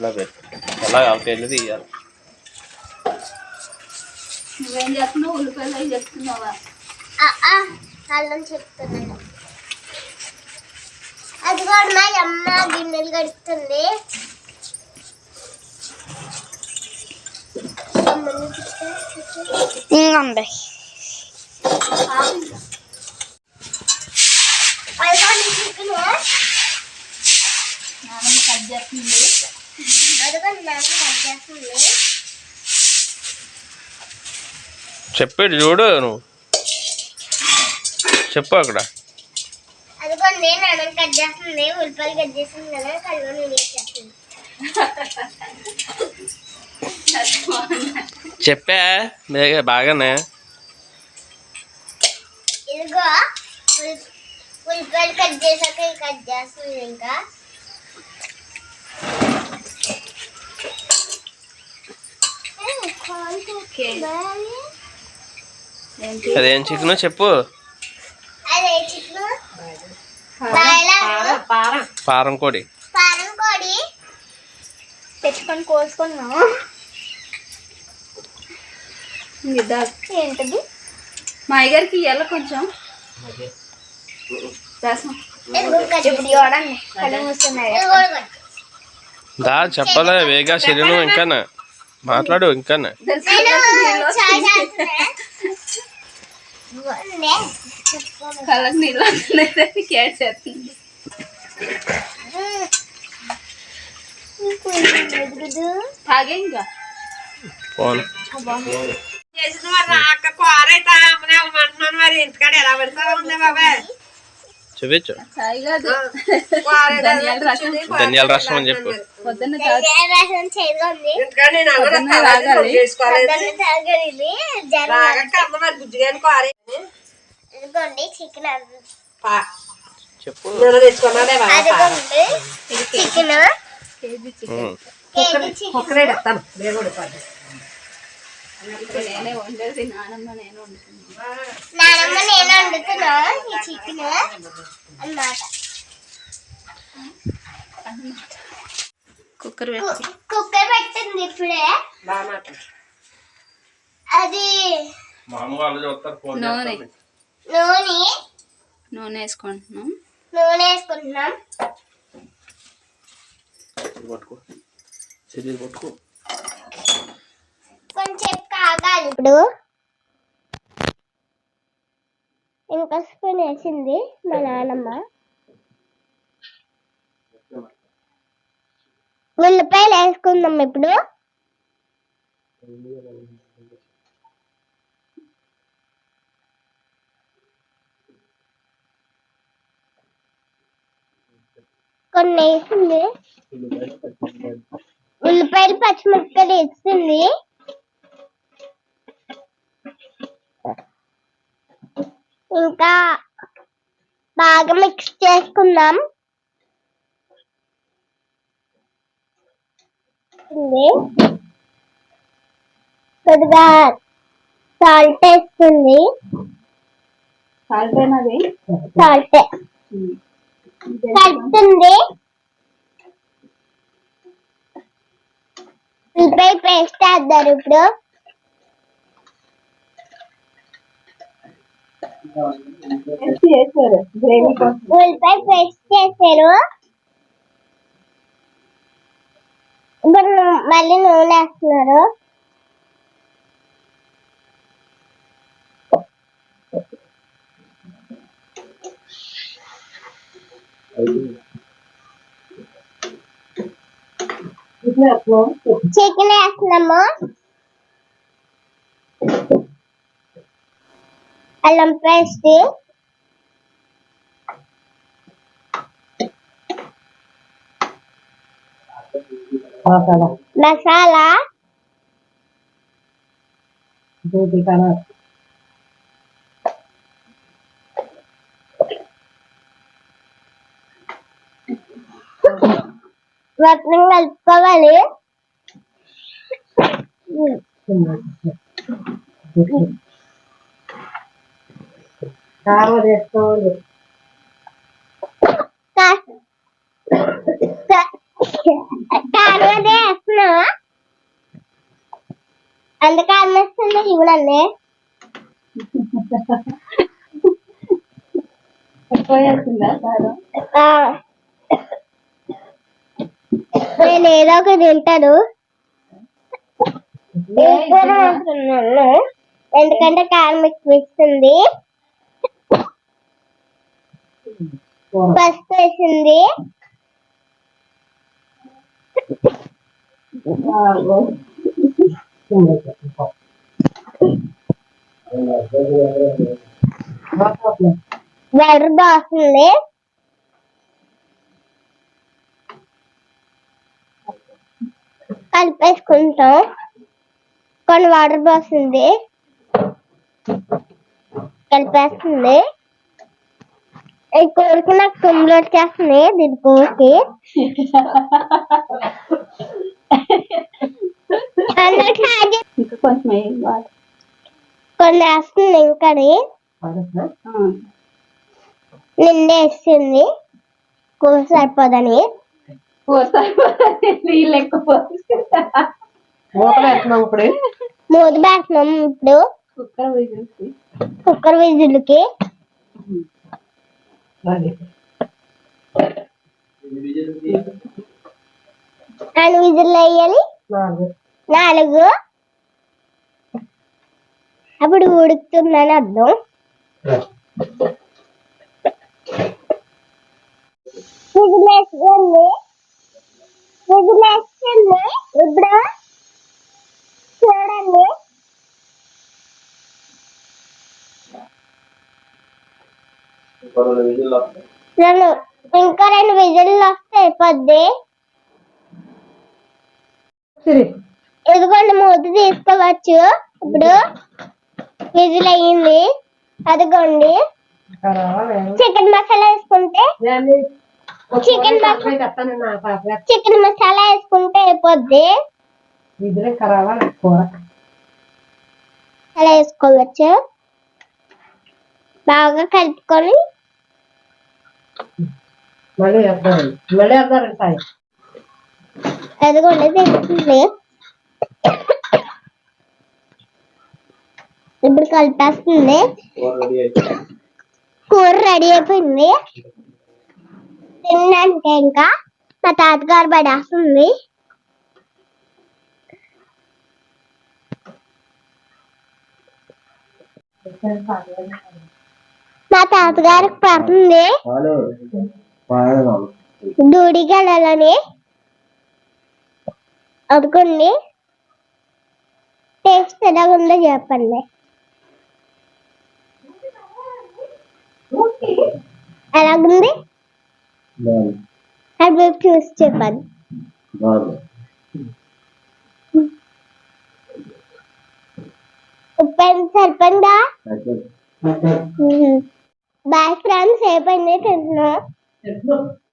ఇలా పెట్టు ఎలా అవతేళ్ళు తీయాలి నువ్వేం చేస్తున్నావు? ఉల్లిపాయలు అవి చెప్తున్నావా అల్లం చెప్తున్నాను. అది కూడా మా అమ్మ గిన్నెలు కడుతుంది. ఇంకండి చికెన్ నాన్నమ్మ కట్ చేస్తుంది అదిగోండి నాకు కట్ చేస్తుంది చెప్పేది చూడు నువ్వు. చెప్పు అక్కడ. చేస్తుంది కట్ కదా నేను చేస్తుంది చెప్పా బేగా బాగానే. ఇదిగో ఉల్- ఉల్లిపాయలు కట్ చేసాక కట్ చేస్తుంది ఇంకా. అదేం చికెన్ చెప్పు. పారం. కోడి. పారం కోడి. తెచ్చుకొని కోసుకున్నాము ఇద్దా ఏంటది? మా అయ్యగారికి ఇవ్వాలి కొంచెం? దా చెప్పలే వేగా శరీరం ఇంకానా? మాట్లాడు. కళ్ళకి నీళ్ళు చేస్తుంది. తాగే ఇంకా చేసింది మరి రాక కూర అయితే అమ్మనే అమ్మంటున్నాను మరి ఇంటికాడ ఎలా పెడతా ఉంది బాబాయ్ చూపించు. ధనియాల రసం. అని చెప్పు. చెప్పు. చికెన్. కుక్కరే ఇస్తాను నేను వండేది. నానమ్మ వండుతున్నాను నానమ్మ నేను వండుతున్నా? ఈ చికెన్ అన్నమాట. కుక్కర్ కుక్కర్ పెట్టింది ఇప్పుడే. అది నూనె. నూనె. నూనె వేసుకుంటున్నాం. నూనె వేసుకుంటున్నాం. పట్టుకో. పట్టుకో. కాగాలి ఇప్పుడు ఇంకా స్పూన్ వేసింది మా నాన్నమ్మ ఉల్లిపాయలు వేసుకుందాం ఇప్పుడు. కొన్ని వేసింది. ఉల్లిపాయలు పచ్చిమిరపకాయలు వేసింది. ఇంకా బాగా మిక్స్ చేసుకుందాం. కొద్దిగా సాల్ట్ వేస్తుంది. సాల్ట్ కలుపుతుంది ఉల్లిపాయ పేస్ట్ వేద్దారు ఇప్పుడు. చేశారు గ్రేవీ కోసం ఉల్లిపాయ పేస్ట్ చేశారు ఇప్పుడు మళ్ళీ నూనె వేస్తున్నారు చికెన్ వేస్తున్నాము. అల్లం పేస్ట్. మసాలా. దూది కన్నా మొత్తం కలుపుకోవాలి. కారం వేసుకోవాలి కారవ తీసుకోవాలి అందుకే అన్నిస్తుంది చూడండి నేను ఏదో ఒక తింటాను. ఎందుకంటే కారం ఎక్కువ ఇస్తుంది. పసుపు వేసింది వాటర్ దోస్తుంది కలిపేసుకుంటాం. కొన్ని వాటర్ పోస్తుంది కలిపేస్తుంది. ఇంకొరకు నాకు తుమ్ములు వచ్చేస్తుంది దీని ఇంకా కొంచెం వాటర్ కొన్ని వేస్తుంది ఇంకని నిండే వేస్తుంది కూర సరిపోదని నీళ్ళు ఎక్కువ మూత వేస్తున్నాం ఇప్పుడు మూత పెడుతున్నాం ఇప్పుడు కుక్కర్ విజిల్స్ కుక్కర్ విజిల్కి రెండు విజిల్ వేయాలి. నాలుగు. అప్పుడు ఉడుకుతుందని అర్థం. విజిల్ వేసుకోండి. విజిల్ వేసుకోండి. ఇప్పుడు చూడండి. రెండు విజిల్లు వస్తాయి. రెండు ఇంకా రెండు విజిల్లు వస్తే అయిపోద్ది ఇదిగోండి మూత తీసుకోవచ్చు. ఇప్పుడు విజిల్ అయ్యింది. అదిగోండి. చికెన్ మసాలా వేసుకుంటే చికెన్ మసాలా చికెన్ మసాలా వేసుకుంటే అయిపోద్ది. అలా వేసుకోవచ్చు. బాగా కలుపుకొని మళ్ళీ వేద్దాం మళ్ళీ వేద్దాం సాయి అదిగోండి తెలుస్తుంది ఇప్పుడు కలిపేస్తుంది కూర రెడీ అయిపోయింది కూర రెడీ అయిపోయింది తినడానికి ఇంకా మా తాతగారు పడేస్తుంది మా తాతగారికి పడుతుంది దూడిగలని అనుకోండి టేస్ట్ ఎలా ఉందో చెప్పండి. ఎలాగుంది? అది మీరు చూసి చెప్పండి. ఉప్పు బాయ్ ఫ్రెండ్స్ అయిపోయింది తింటున్నాం. It.